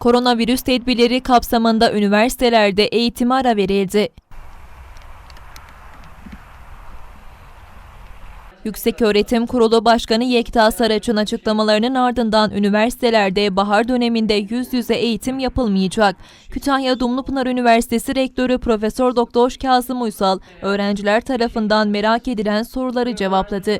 Koronavirüs tedbirleri kapsamında üniversitelerde eğitime ara verildi. Yükseköğretim Kurulu Başkanı Yekta Saraç'ın açıklamalarının ardından üniversitelerde bahar döneminde yüz yüze eğitim yapılmayacak. Kütahya Dumlupınar Üniversitesi Rektörü Profesör Doktor Kazım Uysal, öğrenciler tarafından merak edilen soruları cevapladı.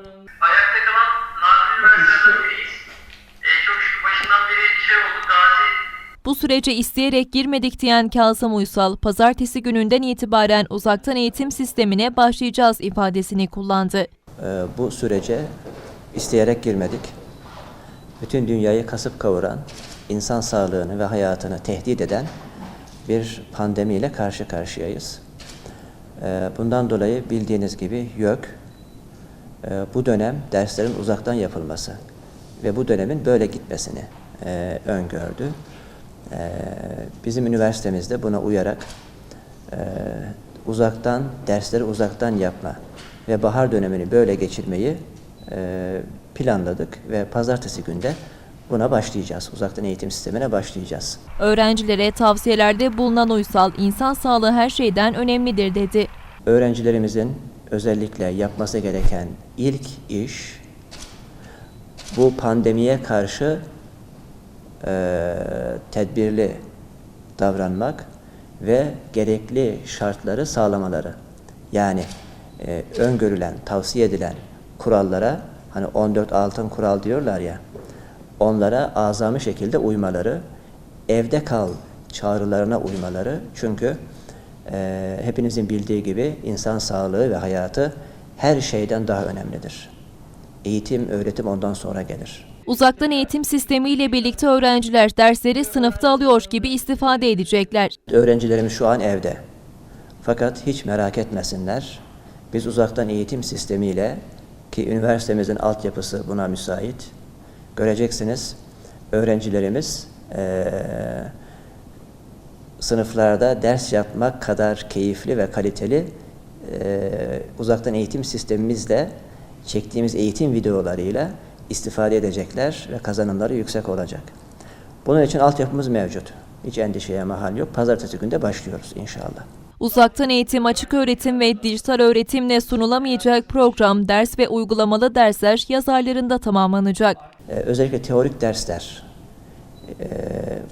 Bu sürece isteyerek girmedik diyen Kazım Uysal, pazartesi gününden itibaren uzaktan eğitim sistemine başlayacağız ifadesini kullandı. Ee, bu sürece isteyerek girmedik. Bütün dünyayı kasıp kavuran, insan sağlığını ve hayatını tehdit eden bir pandemiyle karşı karşıyayız. Ee, Bundan dolayı bildiğiniz gibi YÖK e, bu dönem derslerin uzaktan yapılması ve bu dönemin böyle gitmesini e, öngördü. E, Bizim üniversitemizde buna uyarak e, uzaktan dersleri uzaktan yapma ve bahar dönemini böyle geçirmeyi e, planladık ve pazartesi günde buna başlayacağız. Uzaktan eğitim sistemine başlayacağız. Öğrencilere tavsiyelerde bulunan Uysal, insan sağlığı her şeyden önemlidir dedi. Öğrencilerimizin özellikle yapması gereken ilk iş bu pandemiye karşı e, tedbirli davranmak ve gerekli şartları sağlamaları. Yani e, öngörülen, tavsiye edilen kurallara hani 14 altın kural diyorlar ya onlara azami şekilde uymaları, evde kal çağrılarına uymaları çünkü e, hepinizin bildiği gibi insan sağlığı ve hayatı her şeyden daha önemlidir. Eğitim, öğretim ondan sonra gelir. Uzaktan eğitim sistemiyle birlikte öğrenciler dersleri sınıfta alıyor gibi istifade edecekler. Öğrencilerimiz şu an evde. Fakat hiç merak etmesinler. Biz uzaktan eğitim sistemiyle ki üniversitemizin altyapısı buna müsait. Göreceksiniz öğrencilerimiz eee, sınıflarda ders yapmak kadar keyifli ve kaliteli eee, uzaktan eğitim sistemimizle çektiğimiz eğitim videolarıyla istifade edecekler ve kazanımları yüksek olacak. Bunun için altyapımız mevcut. Hiç endişeye mahal yok. Pazartesi günde başlıyoruz inşallah. Uzaktan eğitim, açık öğretim ve dijital öğretimle sunulamayacak program, ders ve uygulamalı dersler yaz aylarında tamamlanacak. Ee, özellikle teorik dersler e,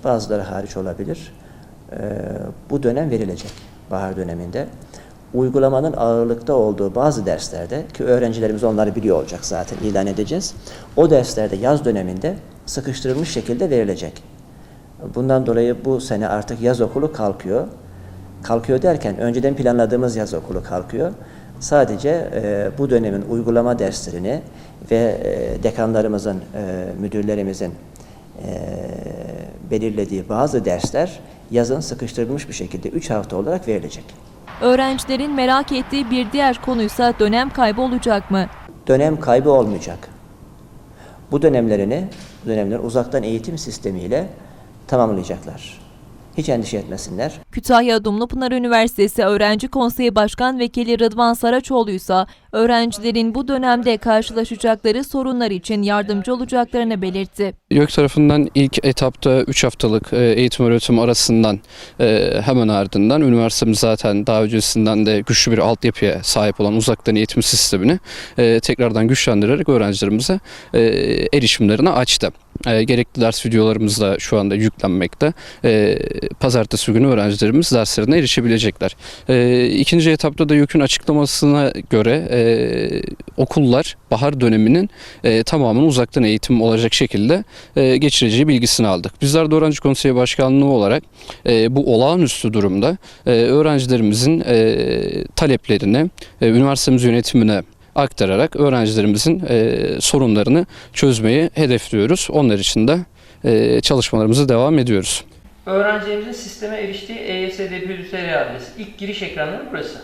bazıları hariç olabilir. Ee, bu dönem verilecek bahar döneminde. Uygulamanın ağırlıkta olduğu bazı derslerde ki öğrencilerimiz onları biliyor olacak zaten ilan edeceğiz. O derslerde yaz döneminde sıkıştırılmış şekilde verilecek. Bundan dolayı bu sene artık yaz okulu kalkıyor. Kalkıyor derken önceden planladığımız yaz okulu kalkıyor. Sadece e, bu dönemin uygulama derslerini ve e, dekanlarımızın, e, müdürlerimizin e, belirlediği bazı dersler yazın sıkıştırılmış bir şekilde 3 hafta olarak verilecek. Öğrencilerin merak ettiği bir diğer konuysa dönem kaybı olacak mı? Dönem kaybı olmayacak. Bu dönemlerini, bu dönemleri uzaktan eğitim sistemiyle tamamlayacaklar. Hiç endişe etmesinler. Kütahya Dumlupınar Üniversitesi Öğrenci Konseyi Başkan Vekili Rıdvan Saraçoğlu ise öğrencilerin bu dönemde karşılaşacakları sorunlar için yardımcı olacaklarını belirtti. YÖK tarafından ilk etapta 3 haftalık e, eğitim öğretim arasından e, hemen ardından üniversitemiz zaten daha öncesinden de güçlü bir altyapıya sahip olan uzaktan eğitim sistemini e, tekrardan güçlendirerek öğrencilerimize erişimlerini açtı. E, gerekli ders videolarımız da şu anda yüklenmekte. E, pazartesi günü öğrencilerimiz derslerine erişebilecekler. E, ikinci etapta da YÖK'ün açıklamasına göre e, okullar bahar döneminin e, tamamını uzaktan eğitim olacak şekilde e, geçireceği bilgisini aldık. Bizler de Öğrenci Konseyi Başkanlığı olarak e, bu olağanüstü durumda e, öğrencilerimizin e, taleplerini e, üniversitemiz yönetimine aktararak öğrencilerimizin e, sorunlarını çözmeyi hedefliyoruz. Onlar için de e, çalışmalarımızı devam ediyoruz. Öğrencilerimizin sisteme eriştiği E EYS DP adresi. İlk giriş ekranları burası.